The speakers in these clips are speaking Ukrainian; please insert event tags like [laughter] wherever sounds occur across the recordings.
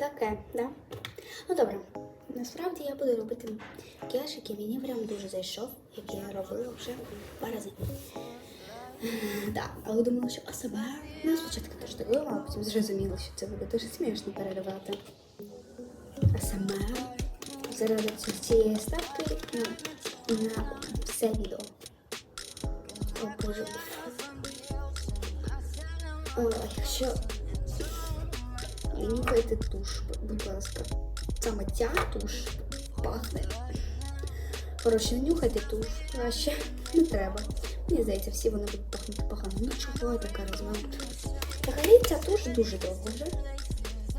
Таке, да? Ну добре. Насправді я буду робити макіяж, який мені прям дуже зайшов, який я робила вже два рази. Так, але думала, що АСМР. Ну, спочатку теж так а потім зрозуміла, що це буде дуже смішно переривати. АСМР заради цієї ставки на, на все відео. О боже. О, якщо нюхайте туш, будь ласка. Саме ця туш пахне. Коротше, не нюхайте туш, краще [laughs] не треба. Мені здається, всі вони будуть пахнути погано. Ну чого я така розмовляю? Взагалі ця туш дуже довго вже.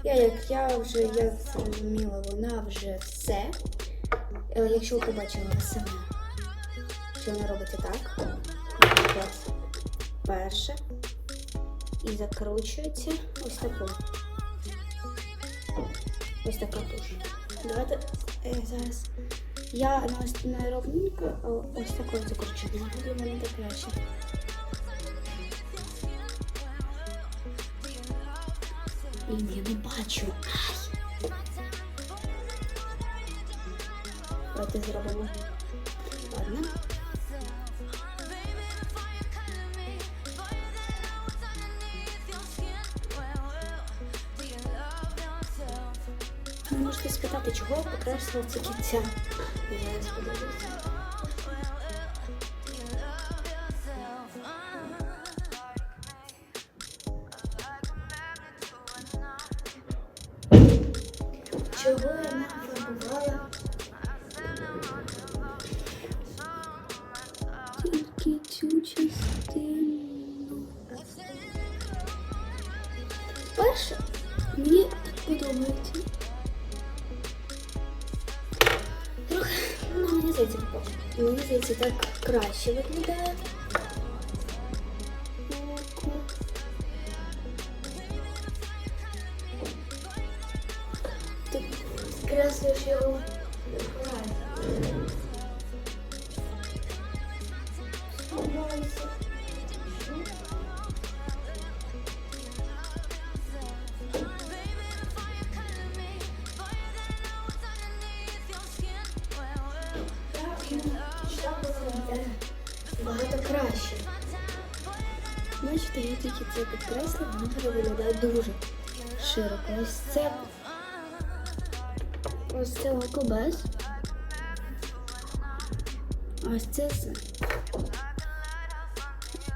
Я як я вже я зрозуміла, вона вже все. Е, Якщо ви побачили саме, що вона робиться так. Перше. І закручується ось такою. Ось така туш. Давайте е, зараз я на ось такою закручу. Буде мене так краще. Блін, я не бачу. Ай. Давайте зробимо. Можете спитати, чого я покрасила це кільця. Чого я мені здається, мені здається, так краще виглядає. Око. Ти скреслюєш його. Сховайся. Тільки це підкреслила, воно вже виглядає дуже широко. Ось це ось це око ось це з.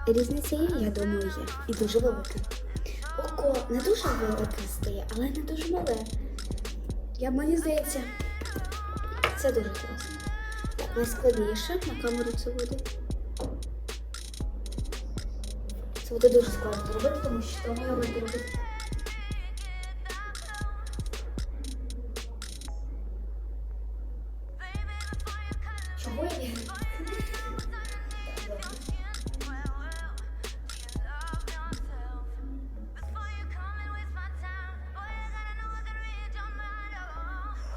Різниця є, я думаю, є. І дуже велика. Око не дуже велике стає, але не дуже мале. Я мені здається, це дуже класно. Найскладніше на камеру це буде. Це буде дуже складно зробити, тому що ми його зробити. Чого я?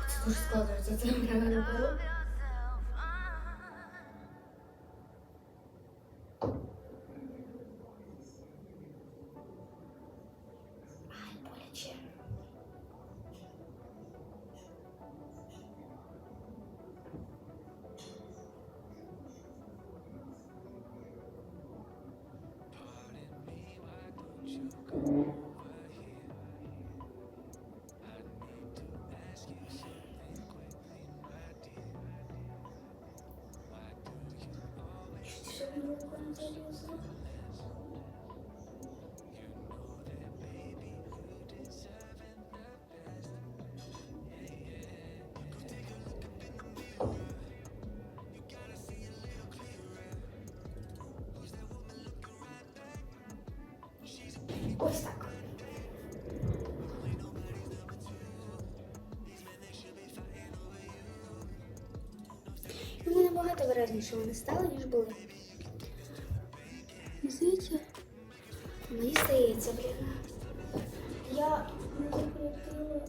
Це дуже складно, це реально було. Залізла. Ось так. Ну, набагато виразніше вони стали, ніж були. Здається? Мені здається, блін. Я не закрутила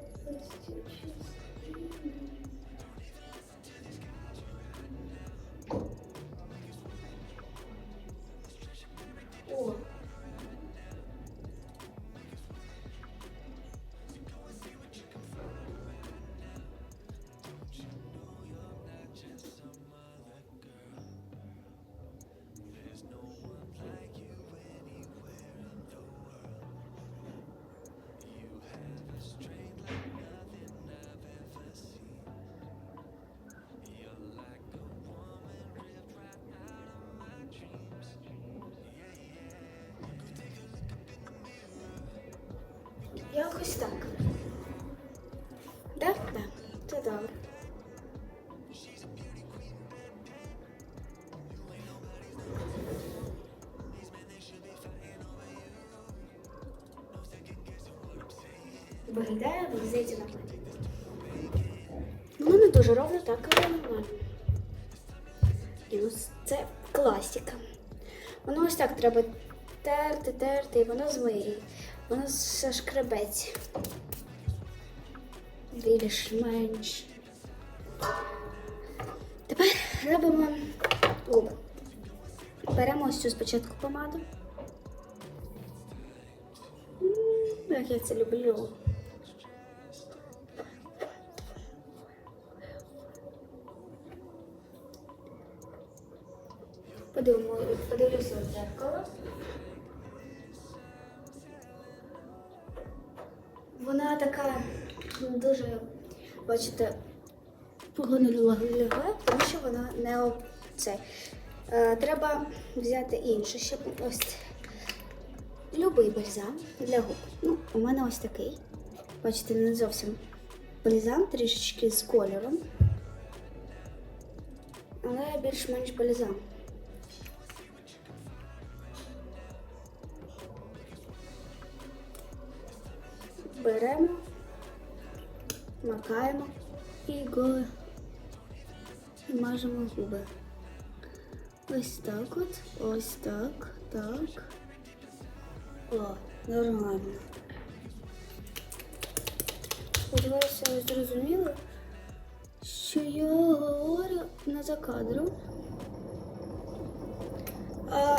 Якось так. Так? Так. Це добре. Виглядає, мені здається, нормально. Ну, не дуже ровно, так, але нормально. І ну, це класика. Воно ось так треба терти, терти, і воно змиє. Воно зашкребеться. Більш-менш. Тепер робимо губи. Беремо ось цю спочатку помаду. Як я це люблю. Подивимо, подивлюся в дзеркало. Вона така ну, дуже, бачите, погано лягає, тому що вона не об це. Е, треба взяти інше, щоб ось любий бальзам для губ. Ну, у мене ось такий. Бачите, не зовсім бальзам, трішечки з кольором. Але більш-менш бальзам. Беремо, макаємо і і мажемо губи. Ось так от, ось так, так. О, нормально. Сподіваюся, ви зрозуміли, що я говорю не за кадром. А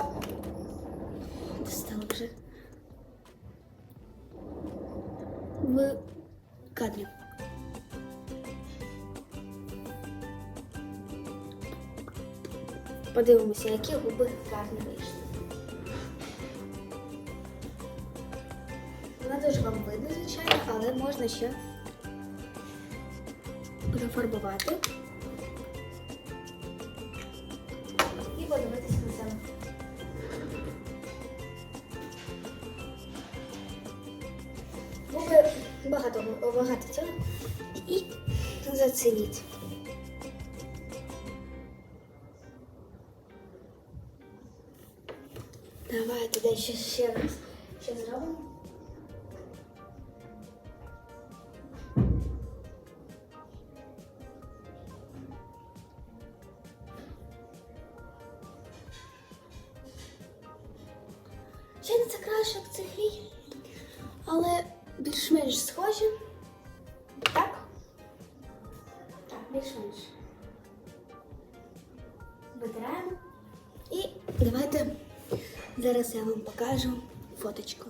достала вже. В кадрі. Подивимося, які губи гарні вийшли. Вона дуже вам видно, звичайно, але можна ще перефарбувати і подивитися на себе. Багато, багато цього і зацініть. Давайте далі ще, раз. Ще зробимо. Ще не це краще, як цей грій, але більш-менш схожі. Так? Так, більш-менш. Витираємо. І давайте зараз я вам покажу фоточку.